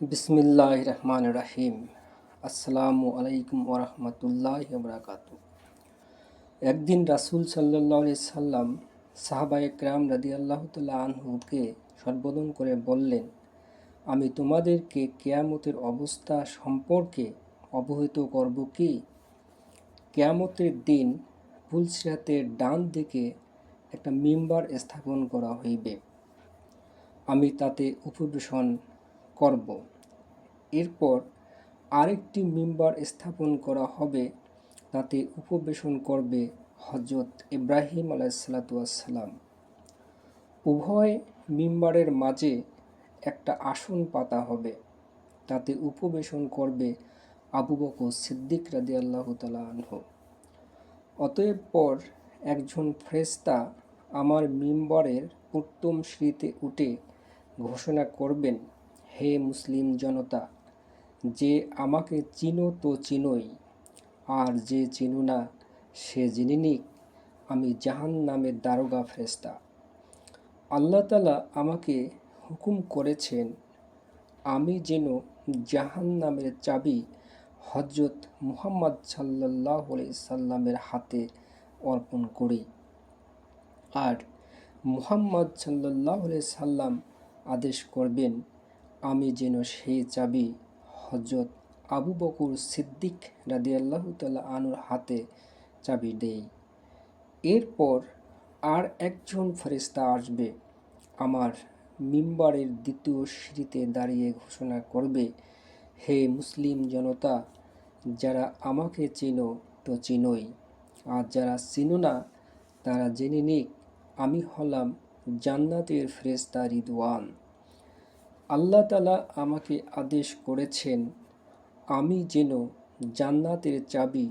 বিসমিল্লাহ রহমান রাহিম। আসসালামু আলাইকুম ওরহমতুল্লাহ বরাকাত। একদিন রাসুল সাল্লাহ সাল্লাম সাহাবা একরাম রাদি আল্লাহ তাল্লাহ আনহুকে সম্বোধন করে বললেন, আমি তোমাদেরকে কেয়ামতের অবস্থা সম্পর্কে অবহিত করব কি? কেয়ামতের দিন পুলসিরাতের ডান দিকে একটা মিম্বার স্থাপন করা হইবে। আমি তাতে উপবেশন করব। এরপর আরেকটি মিম্বার স্থাপন করা হবে, তাতে উপবেশন করবে হজরত ইব্রাহিম আলাইসালাতাম উভয় মিম্বারের মাঝে একটা আসন পাতা হবে, তাতে উপবেশন করবে আবু বকর সিদ্দিক রাদি আল্লাহ আনহু। অতএব পর একজন ফ্রেস্তা আমার মিম্বরের উত্তম শ্রীতে উঠে ঘোষণা করবেন হে মুসলিম জনতা, যে আমাকে চিনো তো চিনোই, আর যে চিনো না সে জেনে নিক, আমি জাহান নামের দারোগা ফেরেস্তা আল্লাহ তালা আমাকে হুকুম করেছেন, আমি যেন জাহান নামের চাবি হজরত মুহাম্মদ সাল্লাহ সাল্লামের হাতে অর্পণ করি। আর মুহাম্মদ সাল্লাহ সাল্লাম আদেশ করবেন আমি যেন সেই চাবি হজরত আবু বকুর সিদ্দিক রাদি আল্লাহ তাল্লাহ আনুর হাতে চাবি দেই। এরপর আর একজন ফেরিস্তা আসবে, আমার মিম্বারের দ্বিতীয় সিঁড়িতে দাঁড়িয়ে ঘোষণা করবে, হে মুসলিম জনতা, যারা আমাকে চিনো তো চিনোই, আর যারা চিনো না, তারা জেনে নিক, আমি হলাম জান্নাতের ফেরেস্তা রিদওয়ান। আল্লাহ তালা আমাকে আদেশ করেছেন, আমি যেন জান্নাতের চাবি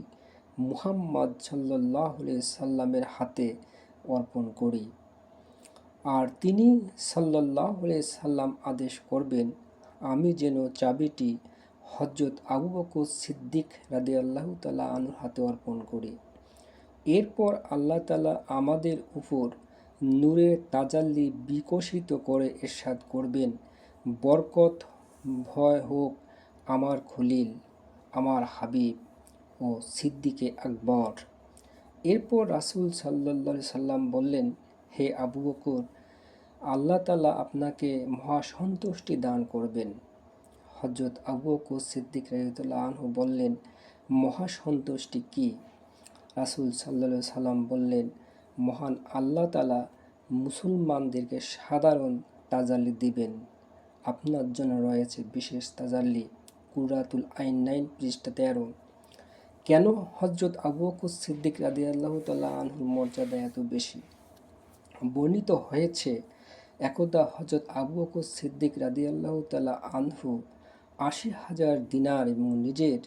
মুহাম্মদ সাল্লাহ সাল্লামের হাতে অর্পণ করি। আর তিনি সাল্লাহ সাল্লাম আদেশ করবেন, আমি যেন চাবিটি হজরত আবু বকর সিদ্দিক রাদে আল্লাহ তালা আনুর হাতে অর্পণ করি। এরপর আল্লাহ তালা আমাদের উপর নূরের তাজাল্লি বিকশিত করে এরশাদ করবেন বরকত, ভয় হোক আমার খলিল, আমার হাবিব ও সিদ্দিকে আকবর। এরপর রাসুল সাল্লা সাল্লাম বললেন, হে আবু বকর, আল্লাহ তালা আপনাকে মহাসন্তুষ্টি দান করবেন। হজরত আবু বকর সিদ্দিক রাহিতুল্লাহ আনহু বললেন, মহাসন্তুষ্টি কি? রাসুল সাল্লা সাল্লাম বললেন, মহান আল্লাহ তালা মুসলমানদেরকে সাধারণ তাজালি দিবেন। আপনার জন্য রয়েছে বিশেষ তাজাল্লি কুরাতুল আইন নাইন, পৃষ্ঠা তেরো। কেন হজরত আবু বকর সিদ্দিক রাদি আল্লাহ তাল্লাহ আনহুর মর্যাদা এত বেশি? বর্ণিত হয়েছে, একদা হজরত আবু বকর সিদ্দিক রাদি আল্লাহ তাল্লাহ আনহু আশি হাজার দিনার এবং নিজের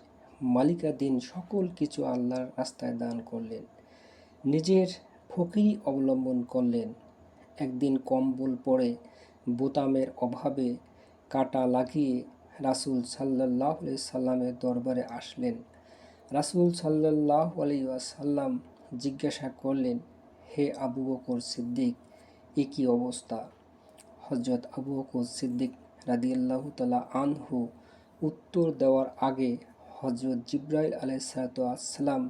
মালিকাধীন সকল কিছু আল্লাহর রাস্তায় দান করলেন। নিজের ফকিরি অবলম্বন করলেন। একদিন কম্বল পরে বোতামের অভাবে কাটা লাগিয়ে রাসুল সাল্লাহ সাল্লামের দরবারে আসলেন। রাসুল সাল্লাহ সাল্লাম জিজ্ঞাসা করলেন, হে আবু বকর সিদ্দিক, এ কী অবস্থা? হজরত আবু বকর সিদ্দিক রাদিয়াল্লাহ তালা আনহু উত্তর দেওয়ার আগে হজরত জিব্রাইল আলাইসালাম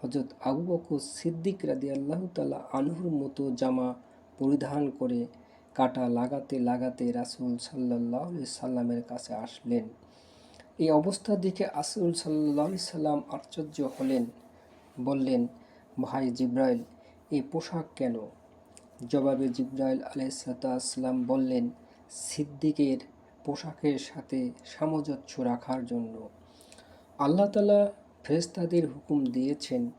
হজরত আবু বকর সিদ্দিক রাদি আল্লাহ তালা আনহুর মতো জামা পরিধান করে কাটা লাগাতে লাগাতে রাসুল সাল্লাহ সাল্লামের কাছে আসলেন। এই অবস্থা দেখে আসুল সাল্লাহ সাল্লাম আশ্চর্য হলেন। বললেন, ভাই জিব্রাইল, এই পোশাক কেন? জবাবে জিব্রাইল আলাইসাল্লাম বললেন, সিদ্দিকের পোশাকের সাথে সামঞ্জস্য রাখার জন্য। আল্লাহ তালা ফেরেস্তাদের হুকুম দিয়েছেন,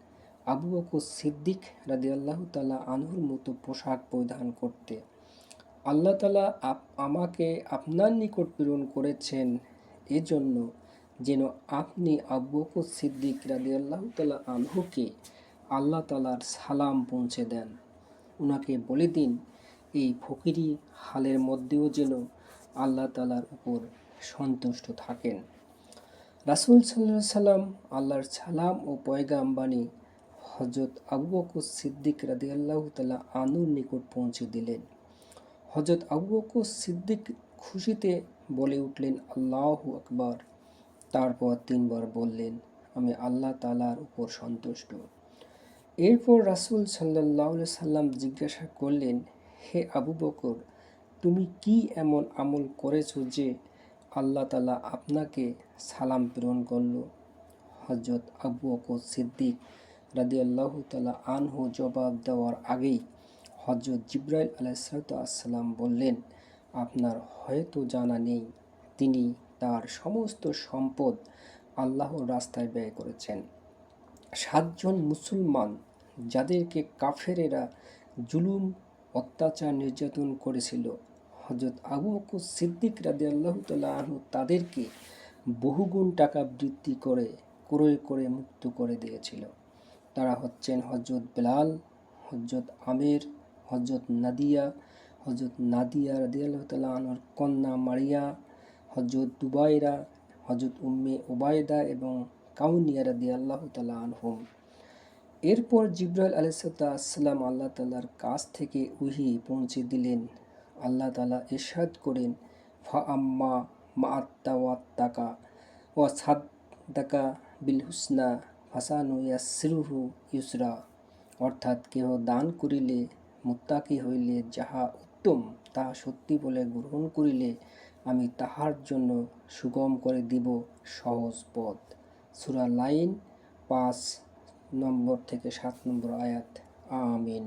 আবু বকর সিদ্দিক রাজি আল্লাহ তালা আনহুর মতো পোশাক পরিধান করতে। আল্লাহ তালা আমাকে আপনার নিকট প্রেরণ করেছেন এজন্য যেন আপনি আবু সিদ্দিক রাজি আল্লাহ তালা আনহুকে আল্লাহ তালার সালাম পৌঁছে দেন। ওনাকে বলে দিন, এই ফকিরি হালের মধ্যেও যেন আল্লাহ তালার উপর সন্তুষ্ট থাকেন। রাসুল সাল্লাহ সাল্লাম আল্লাহর সালাম ও পয়গাম বাণী হজরত আবু বকর সিদ্দিক আল্লাহ তালা আনুর নিকট পৌঁছে দিলেন। হজরত আবু বকর সিদ্দিক খুশিতে বলে উঠলেন, আল্লাহ আকবার। তারপর তিনবার বললেন, আমি আল্লাহ তালার উপর সন্তুষ্ট। এরপর রাসূল সাল্লাহ সাল্লাম জিজ্ঞাসা করলেন, হে আবু বকর, তুমি কি এমন আমল করেছ যে আল্লাহ তালা আপনাকে সালাম প্রেরণ করল? হজরত আবু বকর সিদ্দিক রাদি আল্লাহ তালা আনহু জবাব দেওয়ার আগেই হজরত জিব্রাইল আলাইসালাম বললেন, আপনার হয়তো জানা নেই, তিনি তার সমস্ত সম্পদ আল্লাহর রাস্তায় ব্যয় করেছেন। সাতজন মুসলমান যাদেরকে কাফেরেরা জুলুম, অত্যাচার, নির্যাতন করেছিল হজরত আবু বকর সিদ্দিক রাদি আল্লাহ আনহু তাদেরকে বহুগুণ টাকা বৃদ্ধি করে ক্রয় করে মুক্ত করে দিয়েছিল। তারা হচ্ছেন হজরত বেলাল হজরত আমের হজরত নাদিয়া হজরত নাদিয়া রাদি আল্লাহ তাল্লাহ আনহর কন্যা মারিয়া হজরত দুবাইরা হজরত উম্মে ওবায়দা এবং কাউনিয়া রাদি আল্লাহ তাল্লাহ আনহুম। এরপর জিব্রাইল আলাইসাল্লাম আল্লাহ তাল্লার কাছ থেকে উহি পৌঁছে দিলেন। আল্লাহ তালা ইরশাদ করেন ফা আম্মা মা আত্মা ওয়াত্তাকা ও সাদ্দাকা বিল হুসনা ফাসানু ইয়াসিরুহু ইউসরা। অর্থাৎ কেহ দান করিলে মুত্তাকি হইলে যাহা উত্তম, তাহা সত্যি বলে গ্রহণ করিলে আমি তাহার জন্য সুগম করে দিব সহজ পথ। সুরা লাইন পাঁচ নম্বর থেকে সাত নম্বর আয়াত, আমিন।